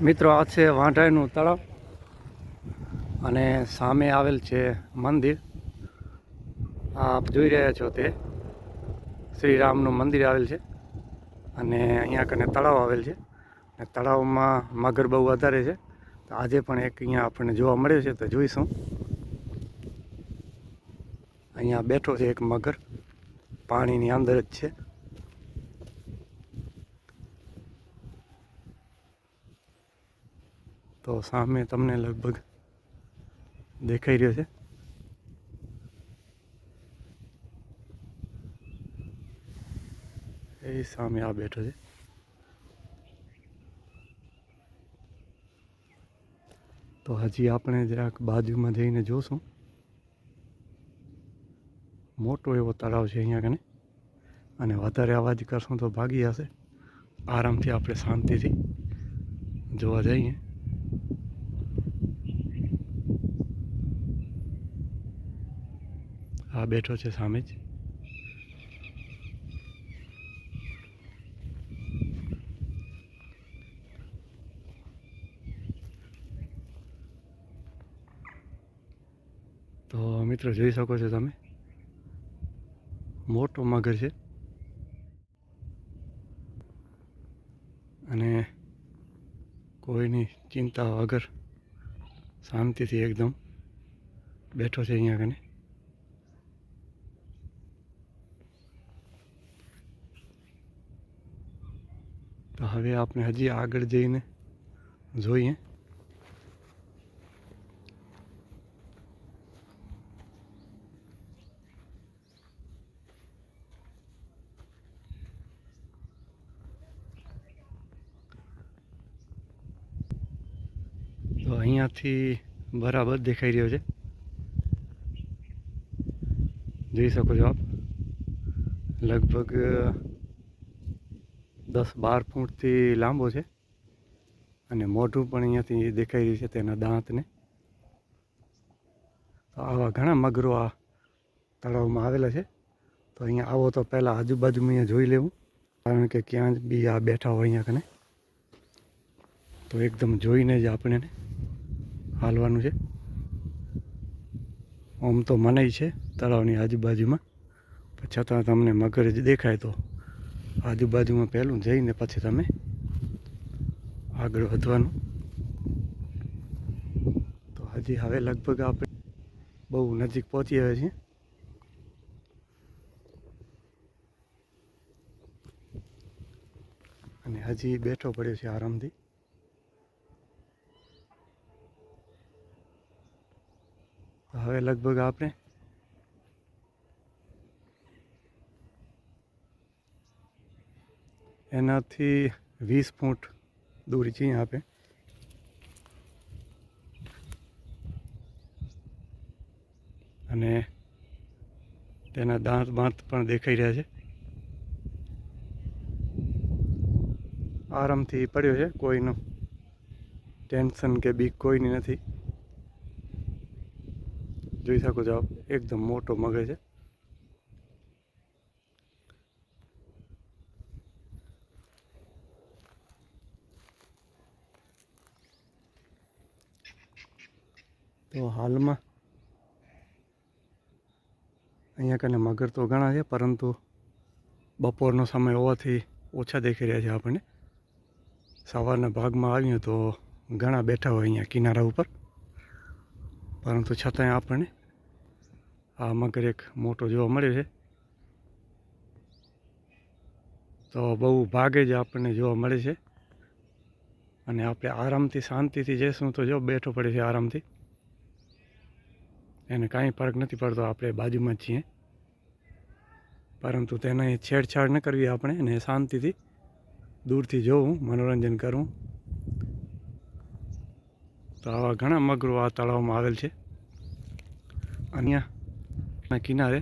મિત્રો, આ છે વાંઢાઈનું તળાવ અને સામે આવેલ છે મંદિર. આપ જોઈ રહ્યા છો તે. શ્રી રામનું મંદિર આવેલ છે અને અહીંયા કને તળાવ આવેલ છે. અને તળાવમાં મગર બહુ વધારે છે. તો આજે પણ એક અહીંયા આપણને જોવા મળ્યો છે તો જોઈશું. અહીંયા બેઠો છે એક મગર. પાણીની અંદર જ છે. તો સામે તમને લગભગ દેખાઈ રહ્યો છે. એ સામે આ બેઠો છે. તો હજી આપણે જરાક બાજુમાં જઈને જોશું. મોટો એવો તળાવ છે અહીંયા કને. અને વધારે અવાજ કરશું તો ભાગી જશે. આરામથી આપણે શાંતિથી જોવા જઈએ. આ બેઠો છે સામે જ. તો મિત્રો જોઈ શકો છો તમે. મોટો મગર છે. અને કોઈની ચિંતા વગર શાંતિથી એકદમ બેઠો છે અહીંયા કને હવે આપણે હજી આગળ જઈને જોઈએ. તો અહીંયાથી બરાબર દેખાઈ રહ્યો છે. જોઈ શકો છો આપ. લગભગ દસ બાર ફૂટથી લાંબો છે. અને મોઢું પણ અહીંયાથી દેખાઈ રહ્યું છે તેના દાંતને. તો આવા ઘણા મગરો આ તળાવમાં આવેલા છે. તો અહીંયા આવો તો પહેલાં આજુબાજુમાં અહીંયા જોઈ લેવું. કારણ કે ક્યાં જ બી આ બેઠા હોય અહીંયા કને. તો એકદમ જોઈને જ આપણે હાલવાનું છે. આમ તો મનાઈ છે તળાવની આજુબાજુમાં. છતાં તમને મગર જ દેખાય તો આજુબાજુમાં પહેલું જઈને પછી તમે આગળ વધવાનું. તો હજી હવે લગભગ આપણે બહુ નજીક પહોંચી આવે છીએ. અને હજી બેઠો પડ્યો છે આરામથી. હવે લગભગ આપણે એનાથી વીસ ફૂટ દૂર છીએ यहाँ पे અને તેના દાંત બાંત પણ દેખાઈ રહ્યા છે આરામથી પડ્યો છે કોઈનું ટેન્શન કે બીક કોઈની નથી જોઈ શકો છો આપ એકદમ મોટો મગર છે તો હાલમાં અહીંયા કને મગર તો ઘણા છે, પરંતુ બપોરનો સમય હોવાથી ઓછા દેખાઈ રહ્યા છે આપણને. સવારના ભાગમાં આવીએ તો ઘણા બેઠા હોય અહીંયા કિનારા ઉપર. પરંતુ છતાંય આપણને આ મગર એક મોટો જોવા મળ્યો છે. તો બહુ ભાગે જ આપણને જોવા મળે છે. અને આપણે આરામથી, શાંતિથી જઈશું તો જો બેઠો પડે છે આરામથી. એને કાંઈ ફરક નથી પડતો, આપણે બાજુમાં છીએ. પરંતુ તેને છેડછાડ ન કરવી આપણે અને શાંતિથી દૂરથી જોવું, મનોરંજન કરવું. તો આવા ઘણા મગરો આ તળાવમાં આવેલ છે. અહીંયા કિનારે,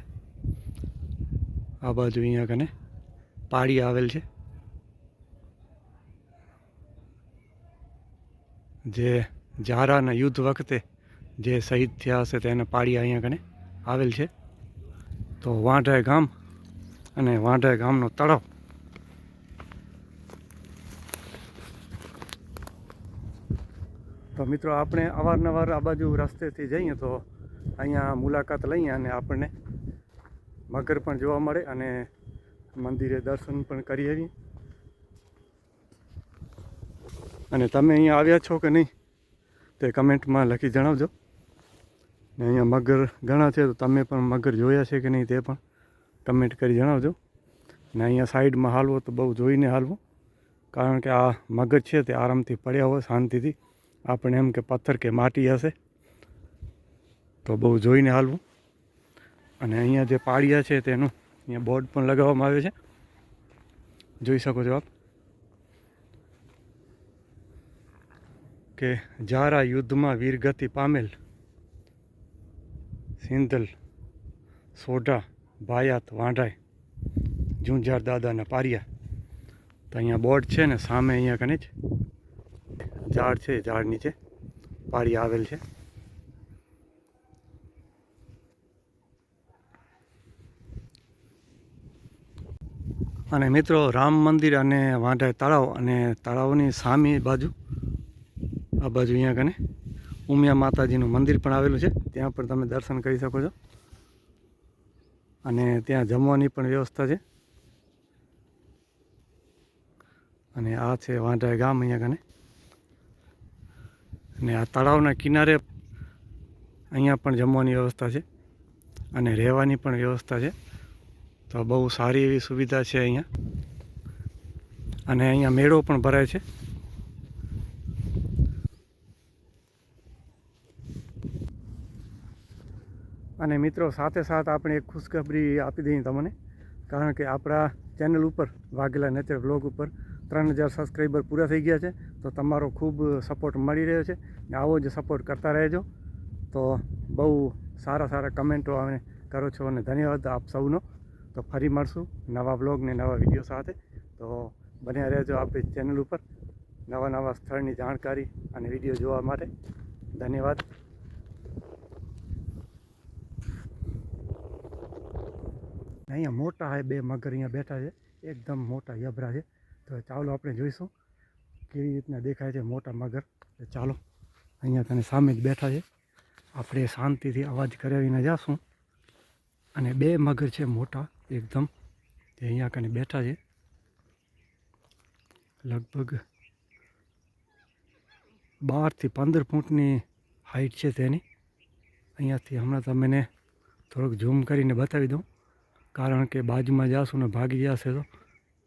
આ બાજુ અહીંયા કને પાડી આવેલ છે. જે ઝારાના યુદ્ધ વખતે જે શહીદ થયા હશે તેને પાડી અહીંયા કને આવેલ છે. તો વાંઢાય ગામ અને વાંઢાય ગામનો તળાવ. તો મિત્રો આપણે અવારનવાર આ બાજુ રસ્તેથી જઈએ તો અહીંયા મુલાકાત લઈએ અને આપણને મગર પણ જોવા મળે અને મંદિરે દર્શન પણ કરી આવીએ. અને તમે અહીંયા આવ્યા છો કે નહીં તે કમેન્ટમાં લખી જણાવજો. ને અહીંયા મગર ઘણા છે, તો તમે પણ મગર જોયા છે કે નહીં તે પણ કમેન્ટ કરી જણાવજો. ને અહીંયા સાઈડમાં હાલવો તો બહુ જોઈને હાલવું. કારણ કે આ મગર છે તે આરામથી પડ્યા હોય, શાંતિથી. આપણે એમ કે પથ્થર કે માટી હશે તો બહુ જોઈને હાલવું. અને અહીંયા જે પાળિયા છે તેનું અહીંયા બોર્ડ પણ લગાવવામાં આવે છે. જોઈ શકો છો આપ કે જારા યુદ્ધમાં વીરગતિ પામેલ સિંધલ, સોઢા ભાયાત વાંઢાઈ, જુંજાર દાદાના પારિયા. તો અહીંયા બોર્ડ છે ને, સામે અહીંયા કને જ ઝાડ છે ઝાડ નીચે પારી આવેલ છે. અને મિત્રો, રામ મંદિર અને વાંઢાઈ તળાવ અને તળાવની સામે બાજુ, આ બાજુ અહીંયા કને ઉમિયા માતાજીનું મંદિર પણ આવેલું છે. ત્યાં પણ તમે દર્શન કરી શકો છો. અને ત્યાં જમવાની પણ વ્યવસ્થા છે. અને આ છે વાંઢાઈ ગામ અહીંયા કને. અને આ તળાવના કિનારે અહીંયા પણ જમવાની વ્યવસ્થા છે. અને રહેવાની પણ વ્યવસ્થા છે. તો બહુ સારી એવી સુવિધા છે અહીંયા. અને અહીંયા મેળો પણ ભરાય છે. અને મિત્રો, સાથે સાથ આપણે એક ખુશખબરી આપી દઈએ તમને. કારણ કે આપણા ચેનલ ઉપર, વાઘેલા નેચર બ્લોગ ઉપર ત્રણ હજાર સબસ્ક્રાઈબર પૂરા થઈ ગયા છે. તો તમારો ખૂબ સપોર્ટ મળી રહ્યો છે. ને આવો જ સપોર્ટ કરતા રહેજો. તો બહુ સારા સારા કમેન્ટો અમે કરો છો અને ધન્યવાદ આપ સૌનો. તો ફરી મળશું નવા બ્લોગ ને નવા વીડિયો સાથે. તો બન્યા રહેજો આપણી ચેનલ ઉપર નવા નવા સ્થળની જાણકારી અને વીડિયો જોવા માટે. ધન્યવાદ. અહીંયા મોટા હે બે મગર અહીંયા બેઠા છે, એકદમ મોટા યબરા છે. તો ચાલો આપણે જોઈશું કેવી રીતના દેખાય છે મોટા મગર. ચાલો, અહીંયા તને સામે જ બેઠા છે. આપણે શાંતિથી અવાજ કરાવીને જાશું. અને બે મગર છે મોટા, એકદમ. તે અહીંયા કને બેઠા છે. લગભગ બારથી પંદર ફૂટની હાઈટ છે તેની. અહીંયાથી હમણાં તમને થોડુંક ઝૂમ કરીને બતાવી દઉં. કારણ કે બાજુમાં જાશું ને ભાગી જશે તો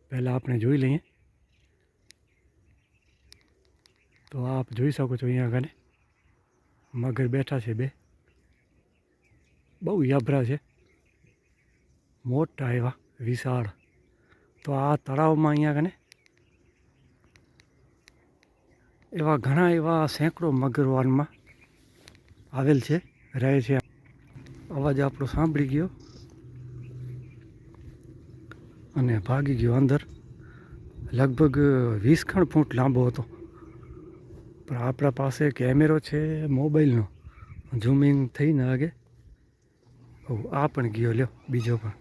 પહેલાં આપણે જોઈ લઈએ. તો આપ જોઈ શકો છો અહીંયા આગળ. મગર બેઠા છે બે. બહુ યભરા છે. મોટા એવા, વિશાળ. તો આ તળાવમાં અહીંયા કને એવા ઘણા એવા સેંકડો મગરવાનમાં આવેલ છે, રહે છે. અવાજ આપણો સાંભળી ગયો. અને ભાગી ગયો અંદર. લગભગ વીસ ખણ ફૂટ લાંબો હતો. પણ આપણા પાસે કેમેરો છે, મોબાઈલનો. ઝૂમિંગ થઈને આગે. આ પણ ગયો, લ્યો, બીજો પણ.